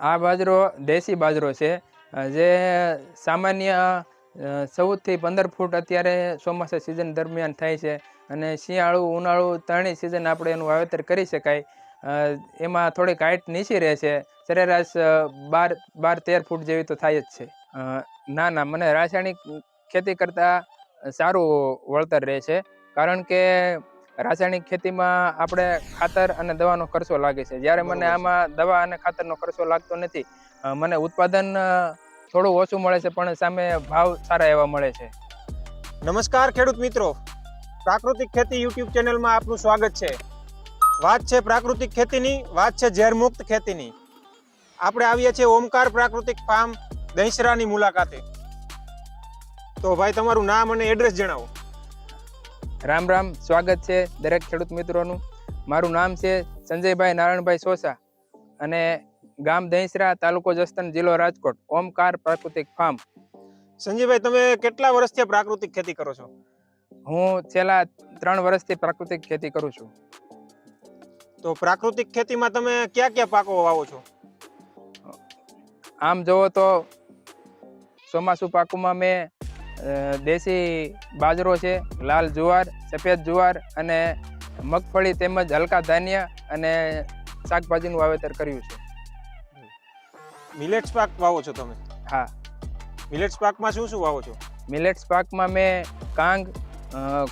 આ બાજરો દેશી બાજરો છે. જે સામાન્ય ચૌદથી પંદર ફૂટ અત્યારે ચોમાસા સિઝન દરમિયાન થાય છે અને શિયાળુ, ઉનાળુ ત્રણેય સિઝન આપણે એનું વાવેતર કરી શકાય. એમાં થોડીક હાઇટ નીચી રહે છે. સરેરાશ બાર બાર, તેર ફૂટ જેવી તો થાય જ છે. ના ના, મને રાસાયણિક ખેતી કરતાં સારું વળતર રહે છે. કારણ કે રાસાયણિક ખેતીમાં આપણે ખાતર અને દવાનો ખર્ચો લાગે છે. જ્યારે મને આમાં દવા અને ખાતરનો ખર્ચો લાગતો નથી મને ઉત્પાદન થોડું ઓછું મળે છે પણ સામે ભાવ સારા એવા મળે છે. નમસ્કાર ખેડૂત મિત્રો. પ્રાકૃતિક ખેતી યુટ્યુબ ચેનલમાં આપનું સ્વાગત છે. વાત છે પ્રાકૃતિક ખેતીની વાત છે ઝેરમુક્ત ખેતીની. આપણે આવીએ છીએ ઓમકાર પ્રાકૃતિક ફાર્મ દહીસરાની મુલાકાતે. તો ભાઈ તમારું નામ અને એડ્રેસ જણાવો. રામ રામ સ્વાગત છે દરેક ખેડૂત મિત્રોનું. મારું નામ છે સંજયભાઈ નારાયણભાઈ સોસા અને ગામ દહીસરા તાલુકો જસ્તન જિલ્લો રાજકોટ ઓમકાર પ્રાકૃતિક ફાર્મ. સંજયભાઈ તમે કેટલા વર્ષથી પ્રાકૃતિક ખેતી કરો છો? હું છેલ્લા ત્રણ વર્ષથી પ્રાકૃતિક ખેતી કરું છું. તો પ્રાકૃતિક ખેતીમાં તમે કયા કયા પાકો વાવો છો? આમ જોવો તો ચોમાસુ પાકોમાં મેં દેશી બાજરો છે લાલ જુવાર સફેદ જુવાર અને મગફળી તેમજ હલકા ધાન્ય અને શાકભાજીનું વાવેતર કર્યું છે. મિલેટ્સ પાક વાવો છો તમે? હા. મિલેટ્સ પાકમાં શું શું વાવો છો? મિલેટ્સ પાકમાં મેં કાંગ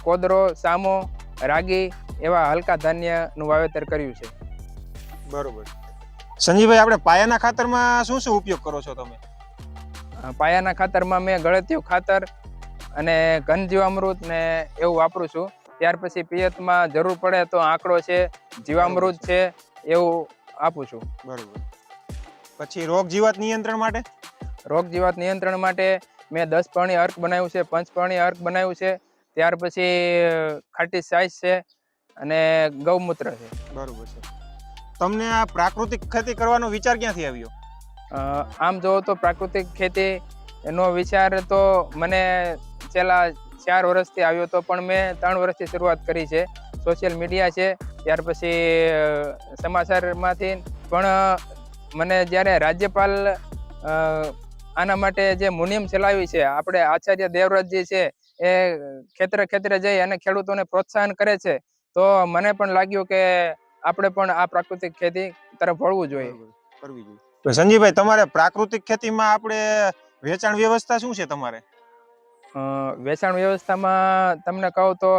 કોદરો સામો રાગી એવા હલકા ધાન્યનું વાવેતર કર્યું છે. બરોબર. સંજીભાઈ આપણે પાયાના ખાતરમાં શું શું ઉપયોગ કરો છો તમે? પાયાના ખાતરમાં મેં ગળતિયું ખાતર અને ઘન જીવામૃત ને એવું વાપરું છું. ત્યાર પછી પિયતમાં જરૂર પડે તો આંકડો છે જીવામૃત છે એવું આપું છું. બરોબર. પછી રોગ જીવાત નિયંત્રણ માટે? રોગ જીવાત નિયંત્રણ માટે મેં દસ પાણી અર્ક બનાવ્યું છે પંચ પાણી અર્ક બનાવ્યું છે ત્યાર પછી ખાટી સાઈઝ છે અને ગૌમૂત્ર છે. બરોબર છે. તમને આ પ્રાકૃતિક ખેતી કરવાનો વિચાર ક્યાંથી આવ્યો? આમ જોવો તો પ્રાકૃતિક ખેતી એનો વિચાર તો મને છેલ્લા ચાર વર્ષથી આવ્યો હતો પણ મેં ત્રણ વર્ષથી શરૂઆત કરી છે. સોશિયલ મીડિયા છે, ત્યાર પછી સમાચારમાંથી પણ મને જ્યારે રાજ્યપાલ આના માટે જે મુનિયમ ચલાવી છે, આપણે આચાર્ય દેવવ્રતજી છે, એ ખેતરે ખેતરે જઈ અને ખેડૂતોને પ્રોત્સાહન કરે છે, તો મને પણ લાગ્યું કે આપણે પણ આ પ્રાકૃતિક ખેતી તરફ વળવું જોઈએ. કરવી જોઈએ. તો સંજીભાઈ તમારે પ્રાકૃતિક ખેતીમાં આપણે વેચાણ વ્યવસ્થા શું છે તમારે? વેચાણ વ્યવસ્થામાં તમને કહું તો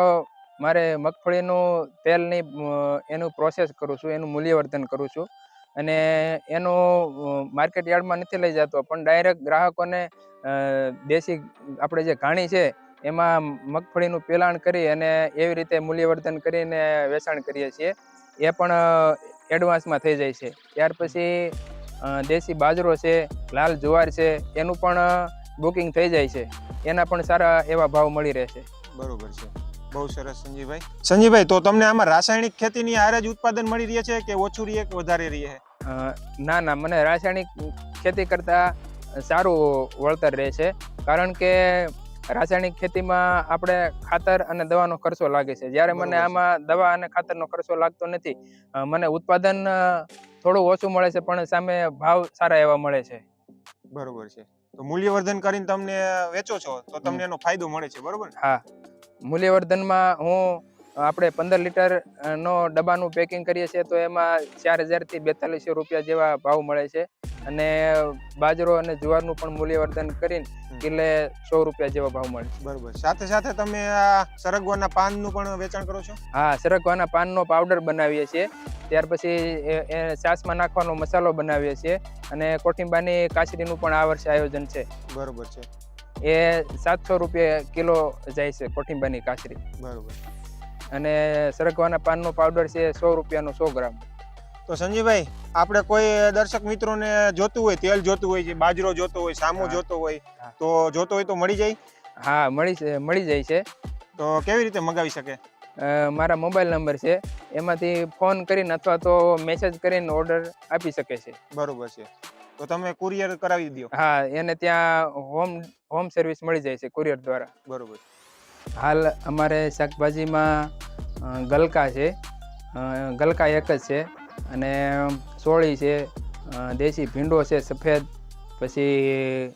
મારે મગફળીનું તેલની એનું પ્રોસેસ કરું છું, એનું મૂલ્યવર્ધન કરું છું. અને એનું માર્કેટ યાર્ડમાં નથી લઈ જતો, પણ ડાયરેક્ટ ગ્રાહકોને દેશી આપણે જે ઘાણી છે, એમાં મગફળીનું પેલાણ કરી અને એવી રીતે મૂલ્યવર્ધન કરીને વેચાણ કરીએ છીએ. એ પણ એડવાન્સમાં થઈ જાય છે. ત્યાર પછી દેશી બાજરો છે લાલ જુવાર છે એનું પણ બુકિંગ થઈ જાય છે. એના પણ સારા એવા ભાવ મળી રહે છે બરોબર છે. બહુ સરસ સંજીભાઈ સંજીભાઈ તો તમને આમાં રાસાયણિક ખેતીની હારે જ ઉત્પાદન મળી રહે છે કે ઓછું રહે કે વધારે રહે? ના ના મને રાસાયણિક ખેતી કરતાં સારું વળતર રહે છે. કારણ કે રાસાયણિક ખેતીમાં આપણે ખાતર અને દવાનો ખર્ચો લાગે છે. જ્યારે મને આમાં દવા અને ખાતરનો ખર્ચો લાગતો નથી મને ઉત્પાદન થોડું ઓછું મળે છે પણ સામે ભાવ સારા એવા મળે છે. બરોબર છે. તો મૂલ્યવર્ધન કરીને તમને વેચો છો તો તમને. એનો ફાયદો મળે છે બરોબર હા. મૂલ્યવર્ધનમાં હું આપણે પંદર લીટર નો ડબ્બાનું પેકિંગ કરીએ છીએ તો એમાં ચાર હજારથી બેતાલીસો રૂપિયા જેવા ભાવ મળે છે. અને બાજરો અને જુવારનું પણ મૂલ્યવર્ધન કરીને કિલે સો રૂપિયા જેવા ભાવ મળે છે. બરોબર. સાથે સાથે તમે આ સરગવાના પાનનું પણ વેચાણ કરો છો? હા સરગવાના પાનનો પાવડર બનાવીએ છીએ. ત્યાર પછી એ છાશમાં નાખવાનો મસાલો બનાવીએ છીએ અને કોઠીંબાની કાચરીનું પણ આ વર્ષે આયોજન છે. બરોબર છે. એ સાતસો રૂપિયા કિલો જાય છે કોઠીંબાની કાચરી બરોબર. અને સરગવાના પાનનો પાવડર છે સો રૂપિયાનો સો ગ્રામ. તો સંજીભાઈ આપણે કોઈ દર્શક મિત્રોને જોતું હોય તેલ જોતું હોય છે બાજરો જોતો હોય સામો. જોતો હોય તો જોતો હોય તો મળી જાય? હા મળી મળી જાય છે. તો કેવી રીતે મંગાવી શકે? મારા મોબાઈલ નંબર છે. એમાંથી ફોન કરીને અથવા તો મેસેજ કરીને ઓર્ડર આપી શકે છે. બરોબર છે. તો તમે કુરિયર કરાવી દો હા એને ત્યાં હોમ હોમ સર્વિસ મળી જાય છે કુરિયર દ્વારા. બરોબર. હાલ અમારે શાકભાજીમાં ગલકા છે. ગલકા એક જ છે અને સોળી છે. દેશી ભીંડો છે સફેદ. પછી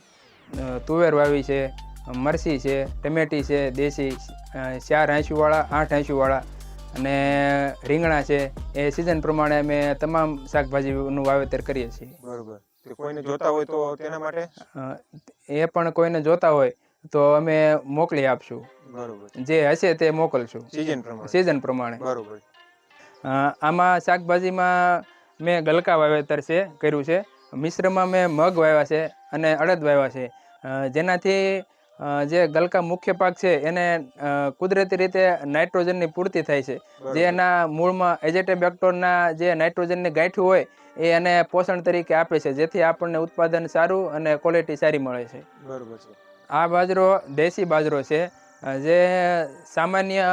તુવેર વાવી છે. મરસી છે ટમેટી છે દેશી ચાર આંસુવાળા આઠ આંસુવાળા અને રીંગણા છે એ સિઝન પ્રમાણે અમે તમામ શાકભાજીનું વાવેતર કરીએ છીએ. બરોબર. કોઈને જોતા હોય તો તેના માટે? એ પણ કોઈને જોતા હોય તો અમે મોકલી આપશું. બરોબર. જે હશે તે મોકલશું. સિઝન પ્રમાણે. સિઝન પ્રમાણે. બરોબર. આમાં શાકભાજીમાં મેં ગલકા વાવેતર છે કર્યું છે. મિશ્રમાં મેં મગ વાવ્યા છે અને અડદ વાવ્યા છે. જેનાથી જે ગલકા મુખ્ય પાક છે એને કુદરતી રીતે નાઇટ્રોજનની પૂર્તિ થાય છે. જે એના મૂળમાં એજેટેબેક્ટોરના જે નાઇટ્રોજનની ગાંઠું હોય એ એને પોષણ તરીકે આપે છે. જેથી આપણને ઉત્પાદન સારું અને ક્વોલિટી સારી મળે છે. બરાબર છે. આ બાજરો દેશી બાજરો છે. જે સામાન્ય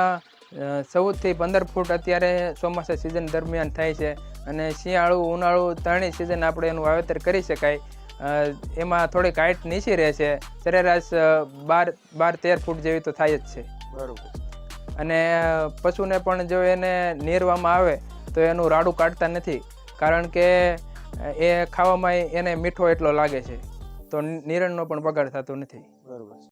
સૌથી ચૌદથી પંદર ફૂટ અત્યારે ચોમાસા સિઝન દરમિયાન થાય છે. અને શિયાળુ ઉનાળુ ત્રણેય સિઝન આપણે એનું વાવેતર કરી શકાય. એમાં થોડીક હાઇટ નીચી રહે છે. સરેરાશ બાર બાર તેર ફૂટ જેવી તો થાય જ છે. બરોબર. અને પશુને પણ જો એને નીરવામાં આવે તો એનું રાડું કાઢતા નથી. કારણ કે એ ખાવામાં એને મીઠો એટલો લાગે છે. તો નીરણનો પણ બગાડ થતો નથી. બરોબર.